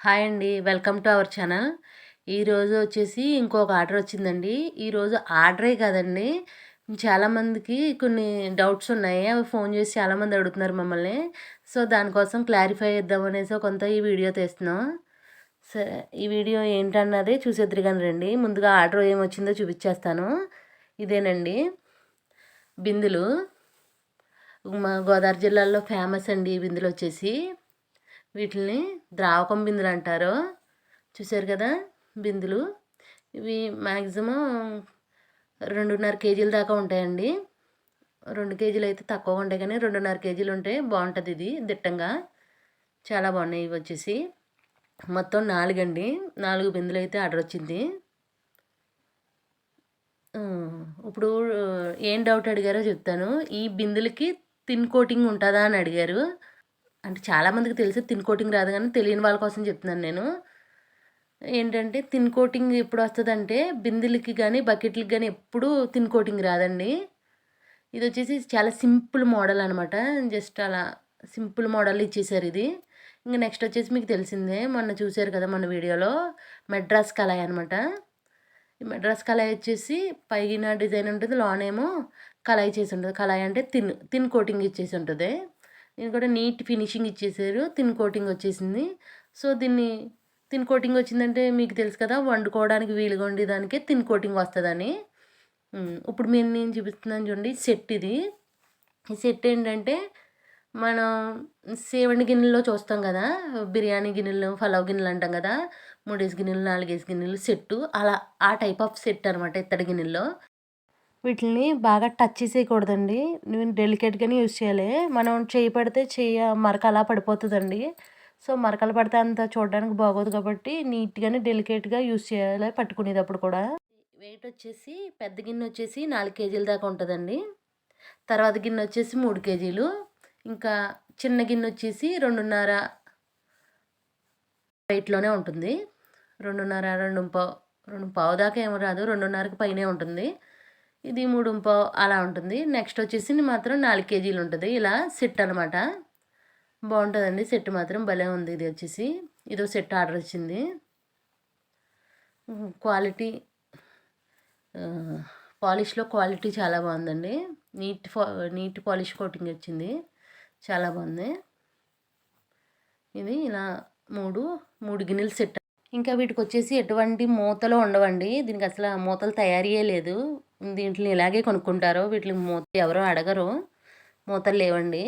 Hi అండి. Welcome to our channel. ఈరోజు వచ్చేసి ఇంకొక ఆర్డర్ వచ్చిందండి. ఈరోజు ఆర్డరే కాదండి. చాలామందికి కొన్ని డౌట్స్ ఉన్నాయి. అవి ఫోన్ చేసి చాలామంది అడుగుతున్నారు మమ్మల్ని. సో దానికోసం క్లారిఫై చేద్దాం అనేసి కొంత ఈ వీడియో తీస్తున్నాం. సరే ఈ వీడియో ఏంటన్నది చూసేద్దరు కానీ రండి. ముందుగా ఆర్డర్ ఏమొచ్చిందో చూపించేస్తాను ఇదేనండి. బిందులు. మా గోదావరి జిల్లాలో ఫేమస్ అండి ఈ బిందులు వచ్చేసి. వీటిని ద్రావకం బిందులు అంటారు. చూసారు కదా బిందులు? ఇవి మ్యాక్సిమం రెండున్నర కేజీల దాకా ఉంటాయండి. రెండు కేజీలు అయితే తక్కువ ఉంటాయి కానీ రెండున్నర కేజీలు ఉంటే బాగుంటుంది ఇది దిట్టంగా. చాలా బాగున్నాయి ఇవి వచ్చేసి. మొత్తం నాలుగండి. నాలుగు బిందులు అయితే ఆర్డర్ వచ్చింది. ఇప్పుడు ఏం డౌట్ అడిగారో చెప్తాను. ఈ బిందులకి తిన్ కోటింగ్ ఉంటుందా అని అడిగారు. అంటే చాలామందికి తెలిసి తిన్ కోటింగ్ రాదు కానీ తెలియని వాళ్ళ కోసం చెప్తున్నాను నేను. ఏంటంటే తిన్ కోటింగ్ ఎప్పుడు వస్తుందంటే బిందెలకి కానీ బకెట్లకి కానీ ఎప్పుడూ తిన్ కోటింగ్ రాదండి. ఇది వచ్చేసి చాలా సింపుల్ మోడల్ అనమాట జస్ట్ అలా సింపుల్ మోడల్ ఇచ్చేసారు ఇది. ఇంకా నెక్స్ట్ వచ్చేసి మీకు తెలిసిందే మొన్న చూసారు కదా మన వీడియోలో మెడ్రాస్ కళాయి అనమాట ఈ మెడ్రాస్ కళాయి వచ్చేసి పైన డిజైన్ ఉంటుంది లోనేమో కళాయి చేసి ఉంటుంది. కళాయి అంటే తిన్ తిన్ కోటింగ్ ఇచ్చేసి ఉంటుంది. ఇది కూడా నీట్ ఫినిషింగ్ ఇచ్చేసారు. తిన్ కోటింగ్ వచ్చేసింది. సో దీన్ని తిన్ కోటింగ్ వచ్చిందంటే మీకు తెలుసు కదా వండుకోవడానికి వీలుగా ఉండేదానికే తిన్ కోటింగ్ వస్తుందని. ఇప్పుడు మీరు నేను చూపిస్తున్నాను చూడండి సెట్ ఇది. ఈ సెట్ ఏంటంటే మనం సేవండి గిన్నెల్లో చూస్తాం కదా బిర్యానీ గిన్నెలు పలావ్ గిన్నెలు అంటాం కదా మూడేసి గిన్నెలు నాలుగేసి గిన్నెలు సెట్టు. అలా ఆ టైప్ ఆఫ్ సెట్ అనమాట ఇత్తడి గిన్నెల్లో. వీటిని బాగా టచ్ చేసేయకూడదండి. నేను డెలికేట్గానే యూజ్ చేయాలి. మనం చేయి పడితే చేయ మరక అలా పడిపోతుందండి. సో మరకలు పడితే అంత చూడడానికి బాగోదు కాబట్టి నీట్గానే డెలికేట్గా యూజ్ చేయాలి పట్టుకునేటప్పుడు కూడా. వెయిట్ వచ్చేసి పెద్ద గిన్నె వచ్చేసి నాలుగు కేజీల దాకా ఉంటుందండి. తర్వాత గిన్నె వచ్చేసి మూడు కేజీలు. ఇంకా చిన్న గిన్నె వచ్చేసి రెండున్నర వెయిట్లోనే ఉంటుంది. రెండున్నర రెండు పావు రెండు పావు దాకా ఏమో రాదు. రెండున్నరకు పైనే ఉంటుంది. ఇది మూడు అలా ఉంటుంది. నెక్స్ట్ వచ్చేసి మాత్రం నాలుగు కేజీలు ఉంటుంది. ఇలా సెట్ అనమాట బాగుంటుందండి. సెట్ మాత్రం భలే ఉంది ఇది వచ్చేసి. ఇదో సెట్ ఆర్డర్ వచ్చింది. క్వాలిటీ పాలిష్లో క్వాలిటీ చాలా బాగుందండి. నీట్ నీట్ పాలిష్ కోటింగ్ వచ్చింది. చాలా బాగుంది. ఇది ఇలా మూడు మూడు గిన్నెలు సెట్. ఇంకా వీటికి వచ్చేసి ఎటువంటి మూతలు ఉండవండి. దీనికి అసలు మూతలు తయారీయే లేదు. దీంట్లో ఇలాగే కొనుక్కుంటారు వీటికి మూత ఎవరు అడగరు. మూతలు లేవండి.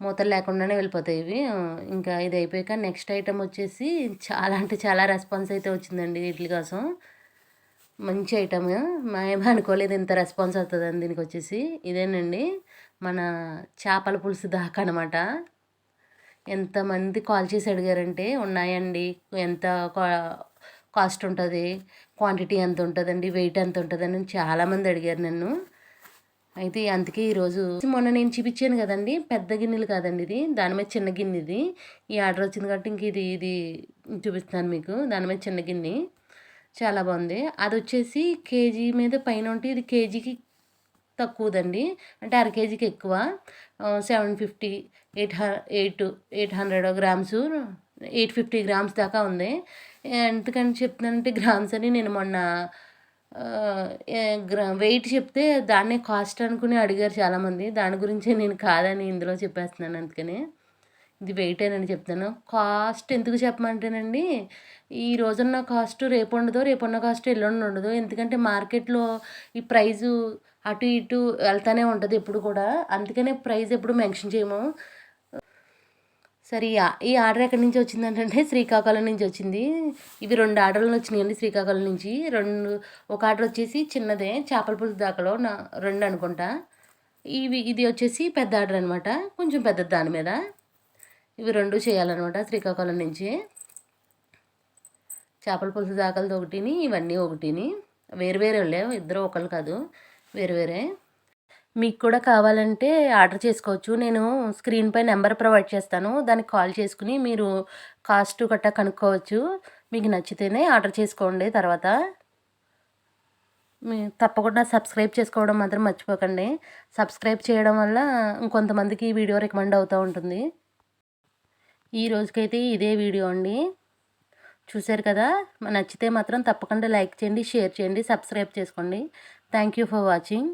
మూతలు లేకుండానే వెళ్ళిపోతాయి ఇవి. ఇంకా ఇది అయిపోయాక నెక్స్ట్ ఐటమ్ వచ్చేసి చాలా అంటే చాలా రెస్పాన్స్ అయితే వచ్చిందండి వీటి కోసం. మంచి ఐటమ్ మేము అనుకోలేదు ఇంత రెస్పాన్స్ అవుతుందని దీనికి వచ్చేసి. ఇదేనండి. మన చేపల పులుసు దాకా అనమాట ఎంతమంది కాల్ చేసి అడిగారంటే ఉన్నాయండి. ఎంత కాస్ట్ ఉంటుంది క్వాంటిటీ ఎంత ఉంటుందండి వెయిట్ ఎంత ఉంటుందని చాలామంది అడిగారు నన్ను. అయితే అందుకే ఈరోజు మొన్న నేను చూపించాను కదండి పెద్ద గిన్నెలు కాదండి ఇది దాని మీద చిన్న గిన్నె ఇది. ఈ ఆర్డర్ వచ్చింది కాబట్టి ఇంక ఇది ఇది చూపిస్తాను మీకు దాని మీద చిన్న గిన్నె. చాలా బాగుంది. అది వచ్చేసి కేజీ మీద పైన ఉంటే ఇది కేజీకి తక్కువదండి అంటే అర కేజీకి ఎక్కువ. Seven fifty eight eight eight hundred grams eight fifty grams దాకా ఉంది. ఎందుకని చెప్తున్నానంటే గ్రామ్స్ అని నేను మొన్న గ్రా వెయిట్ చెప్తే దాన్నే కాస్ట్ అనుకుని అడిగారు చాలామంది. దాని గురించే నేను కాదని ఇందులో చెప్పేస్తున్నాను అందుకని. ఇది వెయిట్ అని చెప్తాను కాస్ట్ ఎందుకు చెప్పమంటేనండి ఈ రోజున్న కాస్ట్ రేపు ఉండదు రేపు ఉన్న కాస్ట్ ఎల్లుండి ఉండదు. ఎందుకంటే మార్కెట్లో ఈ ప్రైజు అటు ఇటు వెళ్తూనే ఉంటుంది ఎప్పుడు కూడా. అందుకనే ప్రైస్ ఎప్పుడు మెన్షన్ చేయము. సరే ఈ ఆర్డర్ ఎక్కడి నుంచి వచ్చింది అంటే శ్రీకాకుళం నుంచి వచ్చింది. ఇవి రెండు ఆర్డర్లు వచ్చినాయండి శ్రీకాకుళం నుంచి. రెండు ఒక ఆర్డర్ వచ్చేసి చిన్నదే చేపల పులుసు దాకాలో నా రెండు అనుకుంటా. ఇవి ఇది వచ్చేసి పెద్ద ఆర్డర్ అనమాట కొంచెం పెద్ద దాని మీద. ఇవి రెండు చేయాలన్నమాట శ్రీకాకుళం నుంచి. చేపల పులుసు దాకలతో ఒకటిని ఇవన్నీ ఒకటిని. వేరు వేరే లేవు ఇద్దరు ఒకళ్ళు కాదు. వేరు వేరే. మీకు కూడా కావాలంటే ఆర్డర్ చేసుకోవచ్చు. నేను స్క్రీన్పై నెంబర్ ప్రొవైడ్ చేస్తాను. దానికి కాల్ చేసుకుని మీరు కాస్ట్ గట్టా కనుక్కోవచ్చు. మీకు నచ్చితేనే ఆర్డర్ చేసుకోండి తర్వాత. మీ తప్పకుండా సబ్స్క్రైబ్ చేసుకోవడం మాత్రం మర్చిపోకండి. సబ్స్క్రైబ్ చేయడం వల్ల ఇంకొంతమందికి ఈ వీడియో రికమెండ్ అవుతూ ఉంటుంది. ఈ రోజుకైతే ఇదే వీడియో అండి. చూశారు కదా? నచ్చితే మాత్రం తప్పకుండా లైక్ చేయండి షేర్ చేయండి సబ్స్క్రైబ్ చేసుకోండి. Thank you for watching.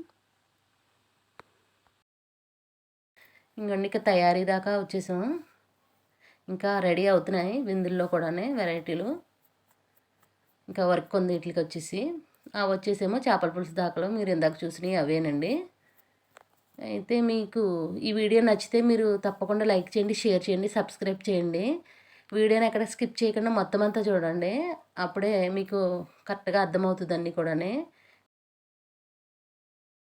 ఇంకండి ఇక తయారీ దాకా వచ్చేసాం. ఇంకా రెడీ అవుతున్నాయి విందుల్లో కూడానే వెరైటీలు. ఇంకా వర్క్ ఉంది వీటికి వచ్చేసి. అవి వచ్చేసేమో చేపల పులుసు దాకలో మీరు ఇందాక చూసినవి అవేనండి. అయితే మీకు ఈ వీడియో నచ్చితే మీరు తప్పకుండా లైక్ చేయండి షేర్ చేయండి సబ్స్క్రైబ్ చేయండి. వీడియోని ఎక్కడ స్కిప్ చేయకుండా మొత్తం అంతా చూడండి. అప్పుడే మీకు కరెక్ట్గా అర్థమవుతుంది అన్నీ కూడానే.